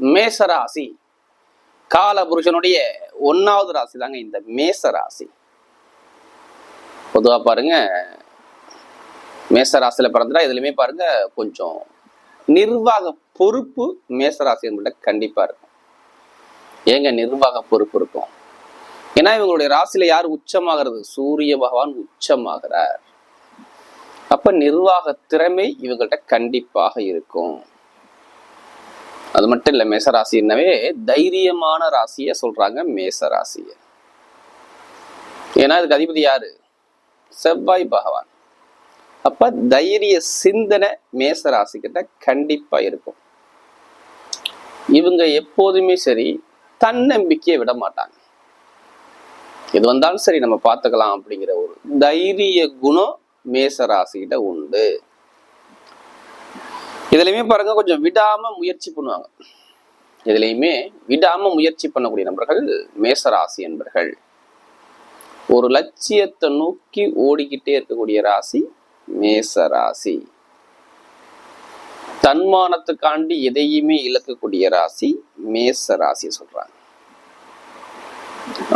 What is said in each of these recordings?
மேசராசி. கால புருஷனுடைய ஒன்னாவது ராசி தாங்க இந்த மேச ராசி பொதுவா பாருங்க மேசராசியில் பிறந்தா இதுலையுமே பாருங்க கொஞ்சம் நிர்வாக பொறுப்பு மேச ராசி கண்டிப்பா இருக்கும். ஏங்க நிர்வாக பொறுப்பு இருக்கும்? ஏன்னா இவங்களுடைய ராசியில யார் உச்சமாகிறது? சூரிய பகவான் உச்சமாகிறார். அப்ப நிர்வாக திறமை இவங்கள்ட்ட கண்டிப்பாக இருக்கும். அது மட்டும் இல்ல மேசராசின்னவே தைரியமான ராசிய சொல்றாங்க மேச ராசியை. ஏன்னா இதுக்கு அதிபதி யாரு? செவ்வாய் பகவான். அப்ப தைரிய சிந்தனை மேச ராசிக்கிட்ட கண்டிப்பா இருக்கும். இவங்க எப்போதுமே சரி தன்னம்பிக்கையை விட மாட்டாங்க. எது வந்தாலும் சரி நம்ம பார்த்துக்கலாம் அப்படிங்கிற ஒரு தைரிய குணம் மேச ராசிகிட்ட உண்டு. இதுலயுமே பாருங்க கொஞ்சம் விடாம முயற்சி பண்ணுவாங்க. இதுலயுமே விடாம முயற்சி பண்ணக்கூடிய நபர்கள் மேசராசி என்பர்கள். ஒரு லட்சியத்தை நோக்கி ஓடிக்கிட்டே இருக்கக்கூடிய ராசி மேசராசி. தன்மானத்துக்காண்டி எதையுமே இழக்கக்கூடிய ராசி மேச ராசி சொல்றாங்க.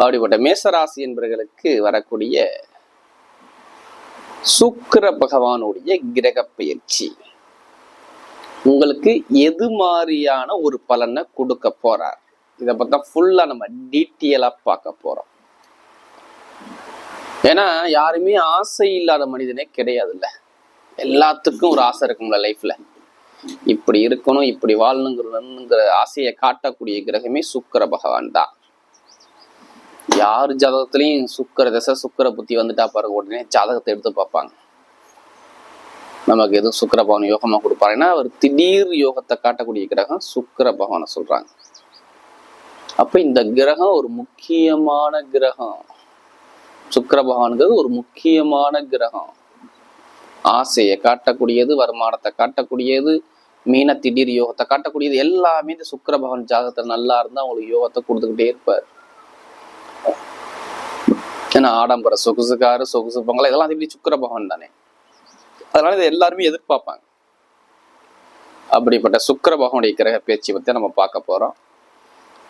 அப்படிப்பட்ட மேச ராசி என்பவர்களுக்கு வரக்கூடிய சுக்கர பகவானுடைய கிரக பயிற்சி உங்களுக்கு எது மாதிரியான ஒரு பலனை கொடுக்க போறார்? இதை பார்த்தா ஃபுல்லா நம்ம டீட்டெயிலா பார்க்க போறோம். ஏன்னா யாருமே ஆசை இல்லாத மனிதனே கிடையாதுல்ல. எல்லாத்துக்கும் ஒரு ஆசை இருக்கும்ல லைஃப்ல இப்படி இருக்கணும் இப்படி வாழணுங்கிற ஆசையை காட்டக்கூடிய கிரகமே சுக்கிர பகவான் தான். யார் ஜாதகத்திலையும் சுக்கர தசை சுக்கர புத்தி வந்துட்டா பாருங்க உடனே ஜாதகத்தை எடுத்து பார்ப்பாங்க. நமக்கு எதுவும் சுக்கர பவன் யோகமா கொடுப்பாரு ஏன்னா அவர் திடீர் யோகத்தை காட்டக்கூடிய கிரகம் சுக்கிர பகவானை சொல்றாங்க. அப்ப இந்த கிரகம் ஒரு முக்கியமான கிரகம். சுக்கிர பகவான்கிறது ஒரு முக்கியமான கிரகம். ஆசையை காட்டக்கூடியது வருமானத்தை காட்டக்கூடியது மீன திடீர் யோகத்தை காட்டக்கூடியது எல்லாமே இந்த சுக்கிர பகவான் ஜாதகத்தில் நல்லா இருந்தால் அவங்களுக்கு யோகத்தை கொடுத்துக்கிட்டே இருப்பார். ஏன்னா ஆடம்பர சொகுசுக்காரு சொகுசு பொங்கல் இதெல்லாம் அதே மாதிரி பகவான் தானே. அதனால இதை எல்லாருமே எதிர்பார்ப்பாங்க. அப்படிப்பட்ட சுக்கர பகவனுடைய கிரக பேச்சு பற்றி நம்ம பார்க்க போகிறோம்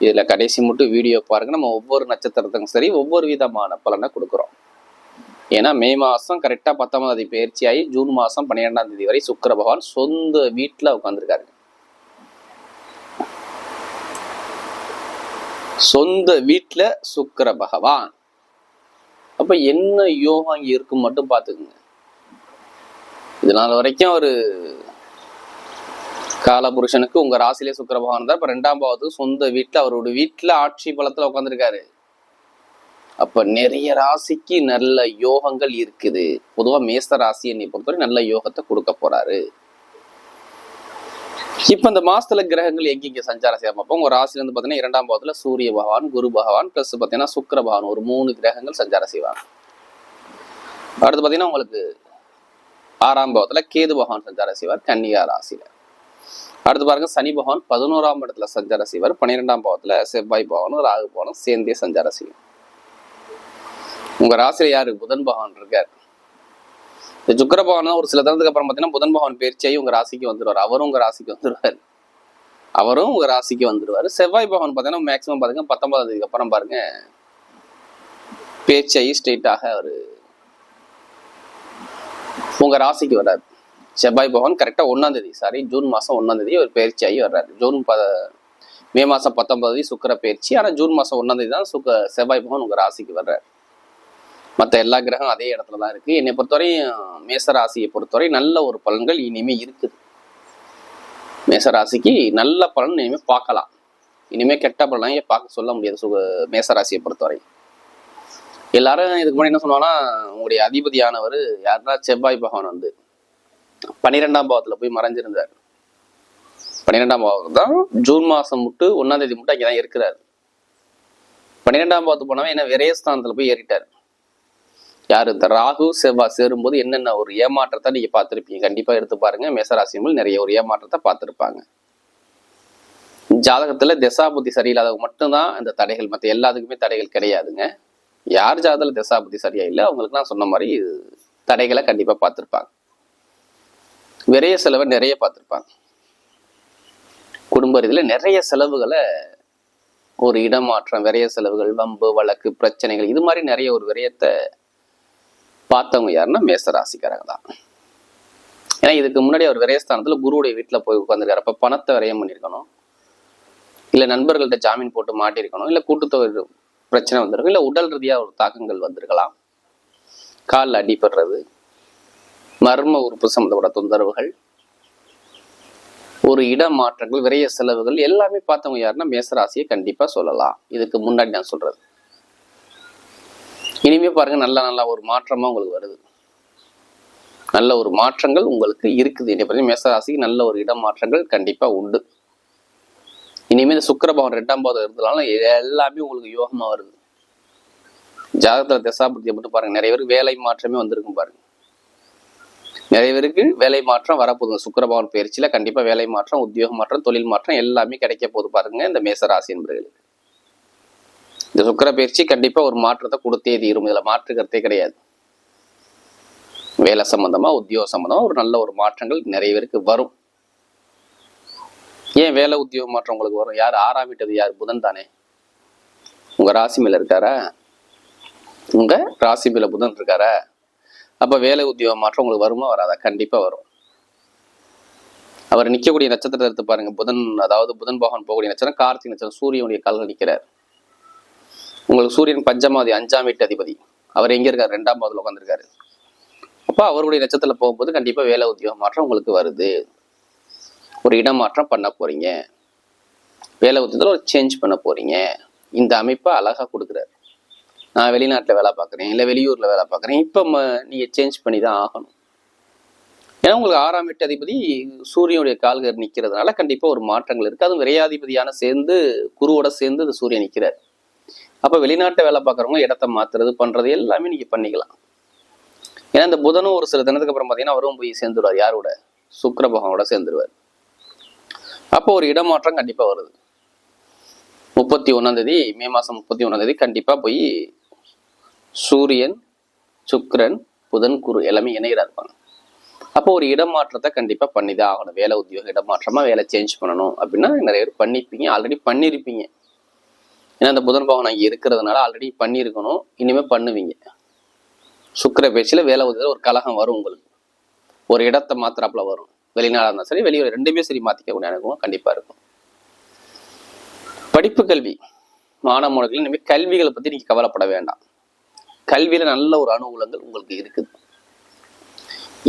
இதில் கடைசி மட்டும் வீடியோ பாருங்க. நம்ம ஒவ்வொரு நட்சத்திரத்துக்கும் சரி ஒவ்வொரு விதமான பலனை கொடுக்குறோம். ஏன்னா மே மாதம் கரெக்டாக பத்தாம் தேதி பயிற்சி ஆகி ஜூன் மாதம் பன்னிரெண்டாம் தேதி வரை சுக்கர பகவான் சொந்த வீட்டில் உட்காந்துருக்காரு சொந்த வீட்டில் சுக்கர பகவான். அப்போ என்ன யோகம் இங்கே இருக்கும் மட்டும் பார்த்துக்குங்க. இது நாள் வரைக்கும் ஒரு காலபுருஷனுக்கு உங்க ராசிலே சுக்கிர பகவான் தான் இப்ப ரெண்டாம் பாவத்துக்கு சொந்த வீட்டுல அவரோட வீட்டுல ஆட்சி பலத்துல உட்காந்துருக்காரு அப்ப நிறைய ராசிக்கு நல்ல யோகங்கள் இருக்குது. பொதுவா மேச ராசி என்னை பொறுத்தவரை நல்ல யோகத்தை கொடுக்க போறாரு. இப்ப இந்த மாசத்துல கிரகங்கள் எங்கெங்க சஞ்சாரம் செய்ய பார்ப்போம். உங்க ராசில இருந்து பாத்தீங்கன்னா இரண்டாம் பாவத்துல சூரிய பகவான் குரு பகவான் பிளஸ் பாத்தீங்கன்னா சுக்கர பகவான் ஒரு மூணு கிரகங்கள் சஞ்சாரம் செய்வாங்க. அடுத்து பாத்தீங்கன்னா உங்களுக்கு ஆறாம் பாவத்துல கேது பகவான் சஞ்சார செய்வார் கன்னியா ராசியில. அடுத்து பாருங்க சனி பகவான் பதினோராம் இடத்துல சஞ்சார செய்வார் பன்னிரெண்டாம் பாவத்துல செவ்வாய் பகவானும் ராகு பகவானும் சேர்ந்தே சஞ்சார செய்யும். உங்க ராசியில யாரு? புதன் பகவான் இருக்கார். இந்த சுக்கர பகவான் ஒரு சில தரத்துக்கு அப்புறம் பார்த்தீங்கன்னா புதன் பகவான் பயிற்சியாகி உங்க ராசிக்கு வந்துருவார். அவரும் உங்க ராசிக்கு வந்துருவார். அவரும் உங்க ராசிக்கு வந்துடுவார் செவ்வாய் பகவான் பார்த்தீங்கன்னா மேக்சிமம் பாருங்க பத்தொன்பதாம் தேதிக்கு அப்புறம் பாருங்க பேச்சாகி ஸ்ட்ரெயிட்டாக அவர் உங்க ராசிக்கு வராது செவ்வாய் பகவான் கரெக்டா ஒன்னாம் தேதி சாரி ஜூன் மாசம் ஒன்னாம் தேதி ஒரு பயிற்சியாகி வர்றாரு. ஜூன் ப மே மாசம் பத்தொன்பது தேதி சுக்கர பயிற்சி. ஆனா ஜூன் மாசம் ஒன்னாம் தேதி தான் சுக்க செவ்வாய் பகவான் உங்க ராசிக்கு வர்றாரு. மற்ற எல்லா கிரகம் அதே இடத்துல தான் இருக்கு. என்னை பொறுத்தவரையும் மேச ராசியை பொறுத்தவரை நல்ல ஒரு பலன்கள் இனிமே இருக்குது. மேச ராசிக்கு நல்ல பலன் இனிமே பார்க்கலாம். இனிமே கெட்ட பலனையே பார்க்க சொல்ல முடியாது சுக மேச ராசியை பொறுத்தவரை. எல்லாரும் இதுக்கு முன்னாடி என்ன சொன்னாங்கன்னா உங்களுடைய அதிபதியானவர் யாருன்னா செவ்வாய் பகவான் வந்து பன்னிரெண்டாம் பாவத்துல போய் மறைஞ்சிருந்தார். பன்னிரெண்டாம் பாவம் தான் ஜூன் மாசம் முட்டு ஒன்னாம் தேதி மட்டும் அங்கதான் இருக்கிறார். பன்னிரெண்டாம் பாவத்துக்கு போனவன் என்ன விரயஸ்தானத்துல போய் ஏறிட்டார். யாரு? இந்த ராகு செவ்வாய் சேரும்போது என்னென்ன ஒரு ஏமாற்றத்தை நீங்க பார்த்துருப்பீங்க? கண்டிப்பா எடுத்து பாருங்க. மேசராசியங்கள் நிறைய ஒரு ஏமாற்றத்தை பார்த்துருப்பாங்க. ஜாதகத்துல திசாபுத்தி சரியில்லாதவங்க மட்டும்தான் இந்த தடைகள். மற்ற எல்லாத்துக்குமே தடைகள் கிடையாதுங்க. யார் ஜாதகத்துல திசாபுத்தி சரியா இல்லை அவங்களுக்கு நான் சொன்ன மாதிரி தடைகளை கண்டிப்பா பார்த்திருப்பாங்க. விரைய செலவை நிறைய பார்த்திருப்பாங்க. குடும்ப ரீதியில் நிறைய செலவுகளை ஒரு இடமாற்றம் விரைய செலவுகள் வம்பு வழக்கு பிரச்சனைகள் இது மாதிரி நிறைய ஒரு விரயத்தை பார்த்தவங்க யாருன்னா மேச ராசிக்காரங்க தான். ஏன்னா இதுக்கு முன்னாடி அவர் விரயஸ்தானத்தில் குருவுடைய வீட்டுல போய் உட்காந்துருக்காரு அப்போ பணத்தை விரயம் பண்ணியிருக்கணும். இல்ல நண்பர்கள்ட்ட ஜாமீன் போட்டு மாட்டியிருக்கணும். இல்ல கூட்டுத்தொகை பிரச்சனை வந்திருக்கும். இல்லை உடல் ரீதியாக ஒரு தாக்கங்கள் வந்திருக்கலாம். காலில் அடிபடுறது மர்ம உறுப்பு சம்மந்தப்பட்ட தொந்தரவுகள் ஒரு இட மாற்றங்கள் விரைய செலவுகள் எல்லாமே பார்த்தவங்க யாருன்னா மேசராசியை கண்டிப்பாக சொல்லலாம். இதுக்கு முன்னாடி நான் சொல்றது. இனிமே பாருங்க நல்ல நல்ல ஒரு மாற்றமாக உங்களுக்கு வருது. நல்ல ஒரு மாற்றங்கள் உங்களுக்கு இருக்குது. இனி பற்றி மேசராசிக்கு நல்ல ஒரு இடம் மாற்றங்கள் கண்டிப்பாக உண்டு. இனிமேல் இந்த சுக்கரபவன் ரெண்டாம் பாதம் இருந்ததுனால எல்லாமே உங்களுக்கு யோகமாக வருது. ஜாதகத்தில் தசாபுத்தியை மட்டும் பாருங்க. நிறைய பேருக்கு வேலை மாற்றமே வந்திருக்கும் பாருங்க. நிறைய பேருக்கு வேலை மாற்றம் வரப்போகுது. சுக்கரபவன் பயிற்சியில் கண்டிப்பாக வேலை மாற்றம் உத்தியோக மாற்றம் தொழில் மாற்றம் எல்லாமே கிடைக்க போகுது பாருங்க இந்த மேசராசி என்பவர்களுக்கு இந்த சுக்கர பயிற்சி கண்டிப்பாக ஒரு மாற்றத்தை கொடுத்தே தீரும். இதில் மாற்றுக்கிறதே கிடையாது. வேலை சம்மந்தமாக உத்தியோக சம்மந்தமாக ஒரு நல்ல ஒரு மாற்றங்கள் நிறைய பேருக்கு வரும். ஏன் வேலை உத்தியோக மாற்றம் உங்களுக்கு வரும்? யார் ஆறாம் வீட்டது யார் புதன் தானே? உங்க ராசி மேல இருக்காரா? உங்க ராசி மேல புதன் இருக்காரா? அப்ப வேலை உத்தியோக மாற்றம் உங்களுக்கு வருமா வராதா? கண்டிப்பா வரும். அவர் நிற்கக்கூடிய நட்சத்திரத்தை எடுத்து பாருங்க. புதன் அதாவது புதன் பகவான் போகக்கூடிய நட்சத்திரம் கார்த்திகை நட்சத்திரம் சூரியனுடைய கால்கள் நிற்கிறார் உங்களுக்கு சூரியன் பஞ்சமாதி அஞ்சாம் வீட்டு அதிபதி. அவர் எங்க இருக்கார்? ரெண்டாம் பாவத்துல உட்காந்துருக்காரு அப்போ அவருடைய நட்சத்திரத்தில் போகும்போது கண்டிப்பா வேலை உத்தியோக மாற்றம் உங்களுக்கு வருது. ஒரு இடமாற்றம் பண்ண போறீங்க. வேலை உத்தியத்தில் ஒரு சேஞ்ச் பண்ண போறீங்க. இந்த அமைப்பை அழகாக கொடுக்குறாரு. நான் வெளிநாட்டில் வேலை பார்க்குறேன் இல்லை வெளியூரில் வேலை பார்க்குறேன். இப்போ நீங்கள் சேஞ்ச் பண்ணி தான் ஆகணும். ஏன்னா உங்களுக்கு ஆறாம் எட்டு அதிபதி சூரியனுடைய கால்கள் நிற்கிறதுனால கண்டிப்பாக ஒரு மாற்றங்கள் இருக்குது அதுவும் விரையாதிபதியான சேர்ந்து குருவோட சேர்ந்து அந்த சூரியன் நிற்கிறார் அப்போ வெளிநாட்டை வேலை பார்க்குறவங்க இடத்த மாத்துறது பண்ணுறது எல்லாமே நீங்கள் பண்ணிக்கலாம். ஏன்னா இந்த புதனும் ஒரு சில தினத்துக்கு அப்புறம் பார்த்தீங்கன்னா அவரும் போய் சேர்ந்துருவார். யாரோட? சுக்கிர பகவானோட சேர்ந்துருவார். அப்போ ஒரு இடமாற்றம் கண்டிப்பா வருது. முப்பத்தி ஒன்னாம் தேதி மே மாசம் முப்பத்தி ஒன்னாம் தேதி கண்டிப்பா போய் சூரியன் சுக்கரன் புதன் குரு எல்லாமே இணையிறா இருப்பாங்க அப்போ ஒரு இடமாற்றத்தை கண்டிப்பா பண்ணிதான் ஆகணும். வேலை உத்தியோக இடமாற்றமா வேலை சேஞ்ச் பண்ணணும். அப்படின்னா நிறைய பேர் பண்ணிப்பீங்க ஆல்ரெடி பண்ணியிருப்பீங்க ஏன்னா அந்த புதன் பகவான் அங்கே இருக்கிறதுனால ஆல்ரெடி பண்ணியிருக்கணும் இனிமே பண்ணுவீங்க. சுக்கிர பேச்சில் வேலை உதவியில் ஒரு கலகம் வரும் உங்களுக்கு. ஒரு இடத்தை மாத்திராப்புல வரும். வெளிநாடாக இருந்தாலும் சரி வெளியூர் ரெண்டுமே சரி மாற்றிக்கக்கூடிய அனுபவம் கண்டிப்பாக இருக்கும். படிப்பு கல்வி மாணவ மாணவர்கள் இனிமேல் கல்விகளை பற்றி நீங்கள் கவலைப்பட வேண்டாம். கல்வியில் நல்ல ஒரு அனுகூலங்கள் உங்களுக்கு இருக்குது.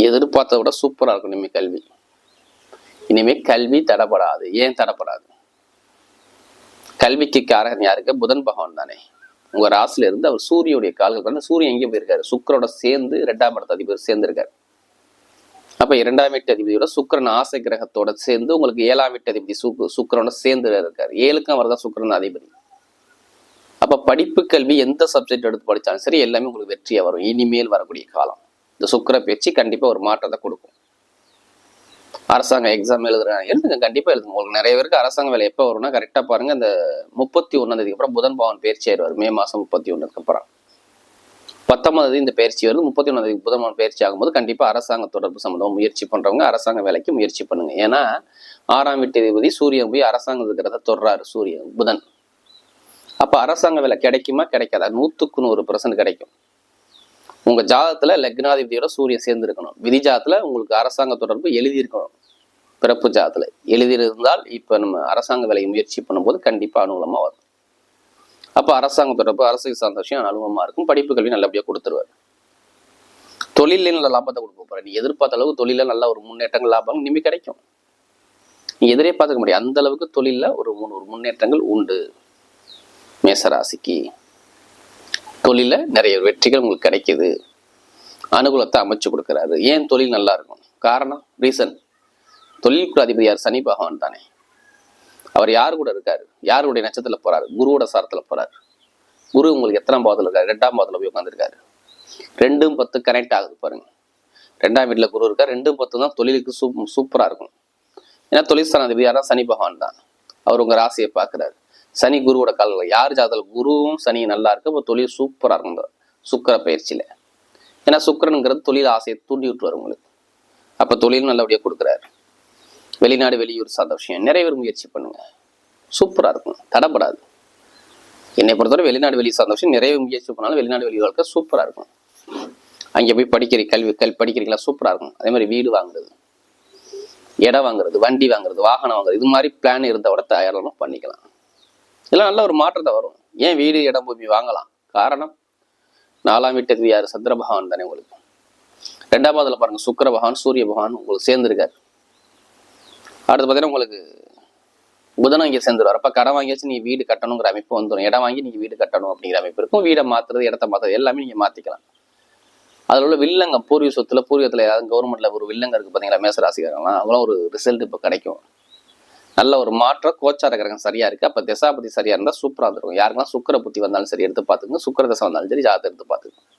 எதிர்பார்த்ததை விட சூப்பராக இருக்கும் இனிமேல் கல்வி. இனிமேல் கல்வி தடப்படாது ஏன் தடப்படாது? கல்விக்கு காரகன் யாருக்கு? புதன் பகவான் தானே. உங்க ராசில இருந்து அவர் சூரியனுடைய கால்கள் சூரியன் எங்கே போயிருக்காரு? சுக்கரோட சேர்ந்து ரெண்டாம் இடத்து அதிபர் சேர்ந்திருக்காரு. அப்ப இரண்டாம் வீட்டு அதிபதியோட சுக்கிரன் ஆசை கிரகத்தோட சேர்ந்து உங்களுக்கு ஏழாம் வீட்டு அதிபதி சுக்கு சுக்கிரனோட சேர்ந்து இருக்காரு. ஏழுக்கும் அவர் தான் சுக்கிரன் அதிபதி. அப்ப படிப்பு கல்வி எந்த சப்ஜெக்ட் எடுத்து படிச்சாலும் சரி எல்லாமே உங்களுக்கு வெற்றியா வரும். இனிமேல் வரக்கூடிய காலம். இந்த சுக்கிர பேச்சு கண்டிப்பா ஒரு மாற்றத்தை கொடுக்கும். அரசாங்க எக்ஸாம் எழுதுறேன் எழுதுங்க கண்டிப்பா எழுதுங்க. உங்களுக்கு நிறைய பேருக்கு அரசாங்க வேலை எப்போ வரும்னா கரெக்டா பாருங்க. இந்த முப்பத்தி ஒன்னாம் அப்புறம் புதன் பவன் பயிற்சி ஆயிடுவார். மே மாசம் முப்பத்தி ஒண்ணுக்கு அப்புறம். பத்தொன்பது தேதி இந்த பயிற்சி வருது. முப்பத்தி ஒன்றாம் தேதி புதன் பயிற்சி ஆகும்போது கண்டிப்பா அரசாங்க தொடர்பு சம்பந்தம் முயற்சி பண்றவங்க அரசாங்க வேலைக்கு முயற்சி பண்ணுங்க. ஏன்னா ஆறாம் வீட்டு அதிபதி சூரியன் போய் அரசாங்கம் இருக்கிறத தொடுறாரு சூரியன் புதன். அப்ப அரசாங்க வேலை கிடைக்குமா? கிடைக்காதா? நூத்துக்கு நூறு பர்சன்ட் கிடைக்கும். உங்க ஜாதகத்துல லக்னாதிபதியோட சூரியன் சேர்ந்துருக்கணும். விதி ஜாதத்துல உங்களுக்கு அரசாங்க தொடர்பு எழுதியிருக்கணும். பிறப்பு ஜாதத்துல எழுதியிருந்தால் இப்ப நம்ம அரசாங்க வேலையை முயற்சி பண்ணும்போது கண்டிப்பா அனுகூலமா வரும். அப்போ அரசாங்க தொடர்பு அரசுக்கு சார்ந்த விஷயம் அனுபவமாக இருக்கும். படிப்பு கல்வி நல்லபடியாக கொடுத்துருவாரு. தொழிலே நல்ல லாபத்தை கொடுக்க போற நீ எதிர்பார்த்த அளவுக்கு தொழிலில் நல்ல ஒரு முன்னேற்றங்கள் லாபம் இனிமேல் கிடைக்கும். நீ எதிரே பார்த்துக்க முடியாது. அந்த அளவுக்கு தொழிலில் ஒரு மூணு ஒரு முன்னேற்றங்கள் உண்டு. மேசராசிக்கு தொழிலில் நிறைய வெற்றிகள் உங்களுக்கு கிடைக்குது. அனுகூலத்தை அமைச்சு கொடுக்குறாரு. ஏன் தொழில் நல்லா இருக்கும்? காரணம் ரீசன் தொழில் அதிபதி யார் சனி பகவான் தானே. அவர் யார் கூட இருக்காரு? யாருடைய நட்சத்திரத்தில் போறாரு? குருவோட சாரத்தில் போறாரு. குரு உங்களுக்கு எத்தனாம் பாதத்தில் இருக்காரு? ரெண்டாம் பாதத்தில் போய் உட்காந்துருக்காரு ரெண்டும் பத்து கனெக்ட் ஆகுது பாருங்க. ரெண்டாம் வீட்டில் குரு இருக்கார். ரெண்டும் பத்து தான் தொழிலுக்கு சூப் சூப்பராக இருக்கும். ஏன்னா தொழில் ஸ்தானாதிபதி யாரா சனி பகவான் தான். அவர் உங்கள் ராசியை பார்க்குறாரு சனி குருவோட கால்கள் யார் ஜாதகம் குருவும் சனி நல்லா இருக்கு இப்போ தொழில் சூப்பராக இருக்கும் சுக்கர சுக்கிர ஏன்னா சுக்கரனுங்கிறது தொழில் ஆசையை தூண்டி விட்டுருவார் உங்களுக்கு. அப்போ தொழிலும் நல்லபடியாக கொடுக்குறாரு. வெளிநாடு வெளியூர் சார்ந்த விஷயம். நிறைய பேர் முயற்சி பண்ணுங்க. சூப்பரா இருக்கும். தடப்படாது. என்னை பொறுத்தவரை வெளிநாடு வெளி சார்ந்த விஷயம் நிறைய முயற்சி பண்ணாலும் வெளிநாடு வெளி வாழ்க்கை சூப்பரா இருக்கும். அங்கே போய் படிக்கிற கல்வி கல் படிக்கிறீங்களா? சூப்பரா இருக்கும். அதே மாதிரி வீடு வாங்குறது இடம் வாங்குறது வண்டி வாங்குறது வாகனம் வாங்குறது இது மாதிரி பிளான் இருந்த விட பண்ணிக்கலாம். இதெல்லாம் நல்ல ஒரு மாற்றத்தை வரும். ஏன் வீடு இடம் பூமி வாங்கலாம்? காரணம் நாலாம் வீட்டுக்கு யார்? சந்திர பகவான் தானே உங்களுக்கு. ரெண்டாம் பாருங்க சுக்கர பகவான் சூரிய பகவான் உங்களுக்கு சேர்ந்திருக்காரு. அடுத்து பார்த்தீங்கன்னா உங்களுக்கு புதனம் இங்கே சேர்ந்துருவார். அப்போ கடன் வாங்கியாச்சு நீ வீடு கட்டணுங்கிற அமைப்பு வந்துடும் இடம் வாங்கி நீங்கள் வீடு கட்டணும் அப்படிங்கிற அமைப்பு இருக்கும். வீடை மாற்றுறது இடத்த மாற்றுறது எல்லாமே நீங்கள் மாற்றிக்கலாம் அதில் உள்ள வில்லங்கம் பூர்வீக சொத்தில் பூர்வீகத்தில் ஏதாவது கவர்மெண்ட்டில் ஒரு வில்லங்க இருக்குது பார்த்தீங்களா மேசராசிக்காரங்களாம் அவங்களாம் ஒரு ரிசல்ட் இப்போ கிடைக்கும். நல்ல ஒரு மாற்றம். கோச்சார கிரகம் சரியாக இருக்குது அப்போ திசாபதி சரியாக இருந்தால் சூப்பராக இருந்திருக்கும். யாருக்கெல்லாம் சுக்கர புத்தி வந்தாலும் சரி எடுத்து பார்த்துக்கோங்க. சுக்கர தசை வந்தாலும் சரி ஜாதகம் எடுத்து பார்த்துக்கோங்க.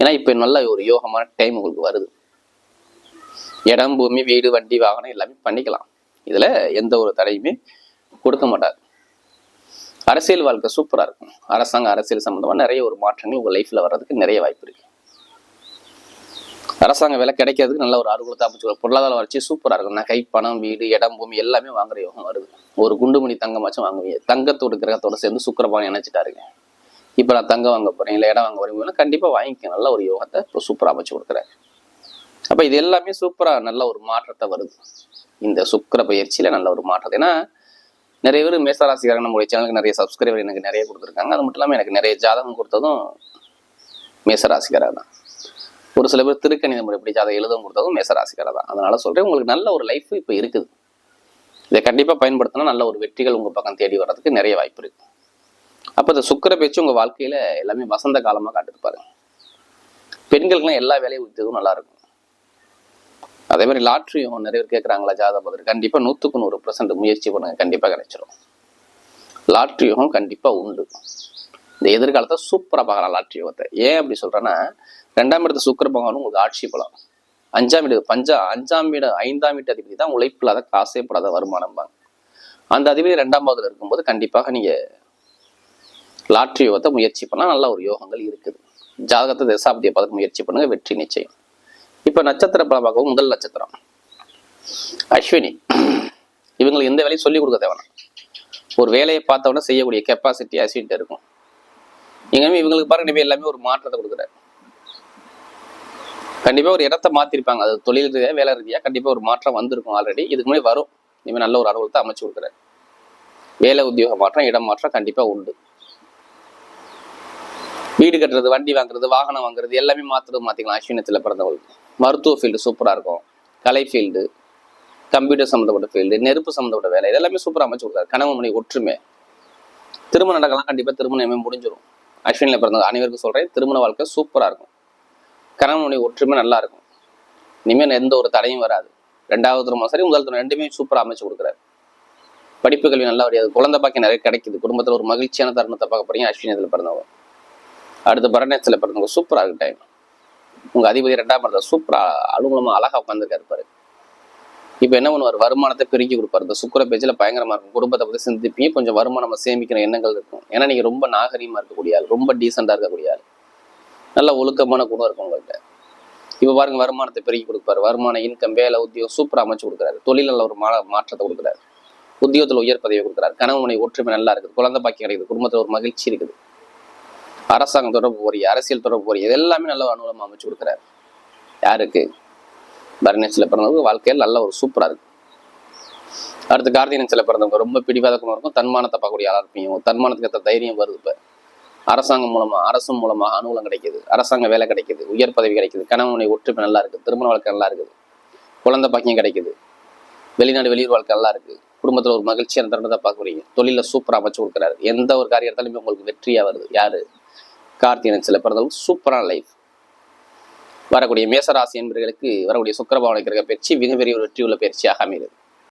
ஏன்னா இப்போ நல்ல ஒரு யோகமான டைம் உங்களுக்கு வருது. இடம் பூமி வீடு வண்டி வாகனம் எல்லாமே பண்ணிக்கலாம். இதுல எந்த ஒரு தடையுமே கொடுக்க மாட்டார். அரசியல் வாழ்க்கை சூப்பரா இருக்கும். அரசாங்க அரசியல் சம்மந்தமாக நிறைய ஒரு மாற்றங்கள் உங்க லைஃப்பில் வர்றதுக்கு நிறைய வாய்ப்பு இருக்கு. அரசாங்க வேலை கிடைக்கிறதுக்கு நல்ல ஒரு அறுகுலத்தை அமைச்சு பொருளாதார வளர்ச்சி சூப்பரா இருக்கும். நகை பணம் வீடு இடம் பூமி எல்லாமே வாங்குற யோகம் வருது. ஒரு குண்டுமணி தங்கமாச்சும் வாங்குவீங்க. தங்கத்தோட கிரகத்தோட சேர்ந்து சுக்கரபானம் இணைச்சிட்டாருங்க இப்ப நான் தங்கம் வாங்க போகிறேன் இல்லை இடம் வாங்க போறீங்க கண்டிப்பா வாங்கிக்க. நல்ல ஒரு யோகத்தை இப்போ சூப்பரா அமைச்சு கொடுக்குறாரு. அப்போ இது எல்லாமே சூப்பராக நல்ல ஒரு மாற்றத்தை வருது. இந்த சுக்கர பயிற்சியில் நல்ல ஒரு மாற்றத்தை. ஏன்னா நிறைய பேர் மேசராசிக்காரங்க நம்மளுடைய சேனலுக்கு நிறைய சப்ஸ்கிரைபர் எனக்கு நிறைய கொடுத்துருக்காங்க. அது மட்டும் இல்லாமல் எனக்கு நிறைய ஜாதகம் கொடுத்ததும் மேசராசிக்காரர் தான் ஒரு சில பேர் திருக்கணித முறை எப்படி ஜாதகம் எழுதவும் கொடுத்ததும் மேசராசிக்காரர் தான் அதனால் சொல்கிறேன் உங்களுக்கு நல்ல ஒரு லைஃப் இப்போ இருக்குது. இதை கண்டிப்பாக பயன்படுத்தினா நல்ல ஒரு வெற்றிகள் உங்கள் பக்கம் தேடி வர்றதுக்கு நிறைய வாய்ப்பு இருக்குது அப்போ இந்த சுக்கர பேச்சு உங்கள் வாழ்க்கையில் எல்லாமே வசந்த காலமாக காட்டுது பாருங்க பெண்களுக்குலாம் எல்லா வேலையும் உத்தியோகம் நல்லாயிருக்கும் அதே மாதிரி லாட்ரியும் நிறைய பேர் கேட்குறாங்களா ஜாதக பதில் கண்டிப்பா நூற்றுக்கு நூறு பர்சன்ட் முயற்சி பண்ணுங்க. கண்டிப்பாக கிடைச்சிடும் லாட்ரி யோகம் கண்டிப்பா உண்டு. இந்த எதிர்காலத்தை சூப்பராக பார்க்கலாம் லாட்ரி யோகத்தை. ஏன் அப்படி சொல்றேன்னா ரெண்டாம் இடத்து சுக்கர பகவானும் உங்களுக்கு ஆட்சி பலம். அஞ்சாம் வீடு பஞ்சா அஞ்சாம் வீடு ஐந்தாம் வீட்டு அதிபதி தான் உழைப்பில்லாத காசே படாத வருமானம் அந்த அதிபதி ரெண்டாம் பாவத்தில் இருக்கும்போது கண்டிப்பாக நீங்க லாட்ரி யோகத்தை முயற்சி பண்ணா நல்ல ஒரு யோகங்கள் இருக்குது. ஜாதகத்தை தசாப்தியை பார்த்து முயற்சி பண்ணுங்க. வெற்றி நிச்சயம். இப்ப நட்சத்திர பலம் பார்க்கவும் முதல் நட்சத்திரம். அஸ்வினி. இவங்களுக்கு எந்த வேலையும் சொல்லி கொடுக்க தேவை ஒரு வேலையை பார்த்தவொடனே செய்யக்கூடிய கெப்பாசிட்டி அஸ்வின்ட்டு இருக்கும். எங்கேயுமே இவங்களுக்கு பாருங்க இனிமே எல்லாமே ஒரு மாற்றத்தை கொடுக்குறாரு. கண்டிப்பா ஒரு இடத்த மாத்திருப்பாங்க. அது தொழில் ரீதியாக வேலை ரீதியாக கண்டிப்பாக ஒரு மாற்றம் வந்திருக்கும் ஆல்ரெடி இதுக்கு முன்னாடி வரும். இனிமேல் நல்ல ஒரு அலுவலகத்தை அமைச்சு கொடுக்குறாரு. வேலை உத்தியோக மாற்றம் இடம் மாற்றம் கண்டிப்பாக உண்டு. வீடு கட்டுறது வண்டி வாங்குறது வாகனம் வாங்குறது எல்லாமே மாத்துறது மாத்திக்கலாம் அஸ்வினத்தில் பிறந்தவங்களுக்கு. மருத்துவ ஃபீல்டு சூப்பராக இருக்கும். கலை ஃபீல்டு கம்ப்யூட்டர் சம்மந்தப்பட்ட ஃபீல்டு நெருப்பு சம்மந்தப்பட்ட வேலை இதெல்லாமே சூப்பராக அமைச்சு கொடுத்தாரு. கணவன் மணி ஒற்றுமை. திருமணம் நடக்கலாம் கண்டிப்பாக திருமணமே முடிஞ்சிடும் அஸ்வினில் பிறந்த அனைவருக்கும் சொல்கிறேன் திருமண வாழ்க்கை சூப்பராக இருக்கும். கணவன் மணி ஒற்றுமை நல்லா இருக்கும். இனிமேல் எந்த ஒரு தடையும் வராது. ரெண்டாவது திருமணம் சரி முதல் திருமணம் ரெண்டுமே சூப்பராக அமைச்சு கொடுக்குறாரு. படிப்பு கல்வி நல்லா வரையாது குழந்தை பாக்கி நிறைய கிடைக்குது. குடும்பத்தில் ஒரு மகிழ்ச்சியான தருணத்தை பார்க்க போறீங்க அஸ்வினத்தில் பிறந்தவங்க. அடுத்து பரணத்தில் பிறந்தவங்க சூப்பராக இருக்கு டைம் உங்க அதிபதி ரெண்டாம் பிறந்த சூப்பரா அலுவலமாக அழகா உட்காந்துருக்காரு பாரு. இப்போ என்ன பண்ணுவார்? வருமானத்தை பெருக்கி கொடுப்பாரு. இந்த சுக்கர பேச்சில் பயங்கரமா இருக்கும். குடும்பத்தை பத்தி சிந்திப்பீங்க. கொஞ்சம் வருமானம் சேமிக்கிற எண்ணங்கள் இருக்கும். ஏன்னா நீங்க ரொம்ப நாகரீகமா இருக்கக்கூடிய ஆள். ரொம்ப டீசெண்டா இருக்கக்கூடிய ஆள். நல்ல ஒழுக்கமான குணம் இருக்கும் உங்கள்கிட்ட இப்போ பாருங்க வருமானத்தை பெருக்கி கொடுப்பாரு. வருமான இன்கம் வேலை உத்தியோகம் சூப்பரா அமைச்சு கொடுக்குறாரு. தொழில் ஒரு மா மாற்றத்தை கொடுக்குறாரு. உத்தியோகத்தில் உயர் பதவியை கொடுக்குறாரு. கணவன் மனை ஒற்றுமை நல்லா இருக்குது. குழந்தை பாக்கியம் கிடைக்குது. குடும்பத்துல ஒரு மகிழ்ச்சி இருக்குது. அரசாங்கம் தொடர்பு போறீங்க அரசியல் தொடர்பு போறீங்க இது எல்லாமே நல்ல அனுகூலமாக அமைச்சு கொடுக்குறாரு. யாருக்கு? பரணேசில் பிறந்தவங்க வாழ்க்கையில் நல்ல ஒரு சூப்பரா இருக்கு. அடுத்து கார்த்திகனத்தில் பிறந்தவங்க ரொம்ப பிடிவாதக்கமாக இருக்கும். தன்மானத்தை பார்க்கக்கூடிய ஆளாக இருப்பீங்க. தன்மானத்துக்கு ஏற்ற தைரியம் வருது இப்போ. அரசாங்கம் மூலமா அரசு மூலமா அனுகூலம் கிடைக்குது. அரசாங்க வேலை கிடைக்குது. உயர் பதவி கிடைக்குது. கணவனுடைய ஒற்றுமை நல்லா இருக்கு. திருமண வாழ்க்கை நல்லா இருக்குது. குழந்தை பாக்கியம் கிடைக்குது. வெளிநாடு வெளியூர் வாழ்க்கை நல்லா இருக்கு. குடும்பத்தில் ஒரு மகிழ்ச்சியான தருணத்தை பார்க்குறீங்க தொழிலில் சூப்பராக அமைச்சு கொடுக்குறாரு. எந்த ஒரு காரியத்தாலுமே உங்களுக்கு வெற்றியாக வருது. யாரு? கார்த்திகை பிறந்தவங்க சூப்பரான லைஃப் வரக்கூடிய மேசராசி என்பவர்களுக்கு வரக்கூடிய சுக்கரபாவனை கிரக பயிற்சி மிகப்பெரிய ஒரு வெற்றி உள்ள பயிற்சியாக அமைகிறது.